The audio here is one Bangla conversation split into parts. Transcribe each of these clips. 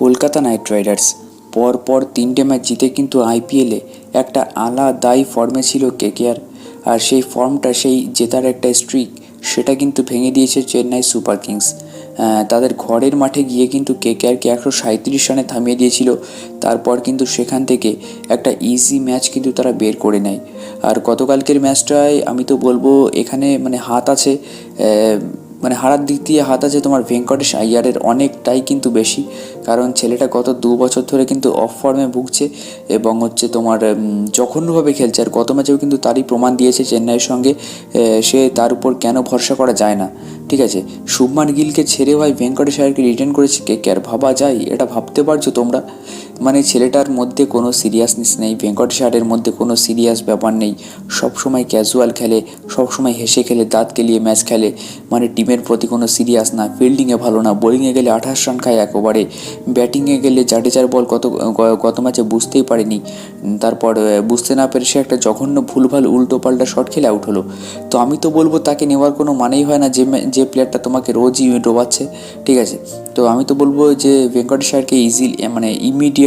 Kolkata night Riders. পর পর তিনটে ম্যাচ জিতে কিন্তু আইপিএলে একটা আলাদাই ফর্মে ছিল কেকেআর। আর সেই ফর্মটা সেই জেতার একটা স্ট্রিক সেটা কিন্তু ভেঙে দিয়েছে চেন্নাই সুপার কিংস। তাদের ঘরের মাঠে গিয়ে কিন্তু কেকেআরকে একশো সাঁত্রিশ রানে থামিয়ে দিয়েছিল। তারপর কিন্তু সেখান থেকে একটা ইজি ম্যাচ কিন্তু তারা বের করে নেয়। আর গতকালকের ম্যাচটায় আমি তো বলব, এখানে মানে হাত আছে মানে হারার দিক দিয়ে হাত আছে তোমার ভেঙ্কটেশ আইয়ারের অনেকটাই কিন্তু বেশি। কারণ ছেলেটা গত দু বছর ধরে কিন্তু অফ ফর্মে ভুগছে এবং হচ্ছে তোমার জঘন্যভাবে খেলছে। আর গত ম্যাচেও কিন্তু তারই প্রমাণ দিয়েছে চেন্নাইয়ের সঙ্গে সে তার উপর কেন ভরসা করা যায় না। ঠিক আছে? শুভমান গিলকে ছেড়ে ভাই ভেঙ্কটেশ আয়ারকে রিটার্ন করেছে কে কে? আর ভাবা যায়? এটা ভাবতে পারছ তোমরা? মানে ছেলেটার মধ্যে কোনো সিরিয়াসনেস নেই ভেঙ্কটেশ আয়ারের মধ্যে কোনো সিরিয়াস ব্যাপার নেই। সবসময় ক্যাজুয়াল খেলে, সবসময় হেসে খেলে, দাঁত কেলিয়ে ম্যাচ খেলে। মানে টিমের প্রতি কোনো সিরিয়াস না ফিল্ডিংয়ে ভালো না। বোলিংয়ে গেলে আঠাশ রান খায় একেবারে। ব্যাটিংয়ে গেলে জাডেজার বল কত, গত ম্যাচে বুঝতেই পারেনি। তারপর বুঝতে না পেরে সে একটা জঘন্য ভুলভাল উল্টো পাল্টা শট খেলে আউট হলো। তো আমি তো বলব, তাকে নেওয়ার কোনো মানেই হয় না। যে যে প্লেয়ারটা তোমাকে রোজই ডোবাচ্ছে, ঠিক আছে? তো আমি তো বলব যে ভেঙ্কটেশ আয়ারকে ইজি মানে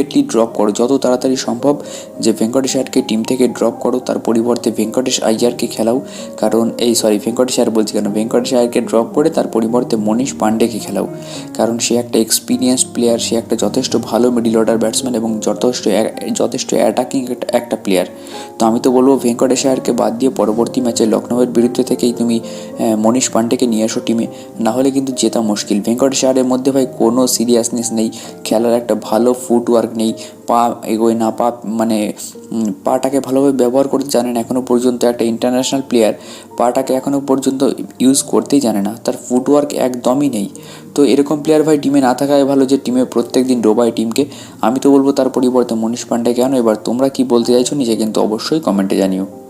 ইমিডিয়েটলি ড্রপ করো। যত তাড়াতাড়ি সম্ভব যে ভেঙ্কটেশ আয়ারকে টিম থেকে ড্রপ করো, তার পরিবর্তে ভেঙ্কটেশ আইয়ারকে খেলাও। কারণ এই সরি ভেঙ্কটেশ আয়ার বলছি কেন? ভেঙ্কটেশ আয়ারকে ড্রপ করে তার পরিবর্তে মনীষ পান্ডেকে খেলাও। কারণ সে একটা এক্সপিরিয়েন্সড প্লেয়ার সে একটা যথেষ্ট ভালো মিডিল অর্ডার ব্যাটসম্যান এবং যথেষ্ট যথেষ্ট অ্যাটাকিং একটা প্লেয়ার তো আমি তো বলব ভেঙ্কটেশ আয়ারকে বাদ দিয়ে পরবর্তী ম্যাচে লখনৌয়ের বিরুদ্ধে থেকেই তুমি মনীষ পান্ডেকে নিয়ে আসো টিমে না হলে কিন্তু জেতা মুশকিল। ভেঙ্কটেশ আয়ারের মধ্যে ভাই কোনো সিরিয়াসনেস নেই। খেলার একটা ভালো ফুটওয়ার্ক নেই। পা এগোয় না, পা মানে পাটাকে ভালোভাবে ব্যবহার করতে জানে না এখনও পর্যন্ত একটা ইন্টারন্যাশনাল প্লেয়ার পাটাকে এখনও পর্যন্ত ইউজ করতেই জানে না। তার ফুটওয়ার্ক একদমই নেই। তো এরকম প্লেয়ার ভাই টিমে না থাকাই ভালো যে টিমে প্রত্যেক দিন ডোবায় টিমকে আমি তো বলব তার পরিবর্তে মনীষ পান্ডে কেন? এবার তোমরা কি বলতে চাইছো নিজে কিন্তু অবশ্যই কমেন্টে জানিও।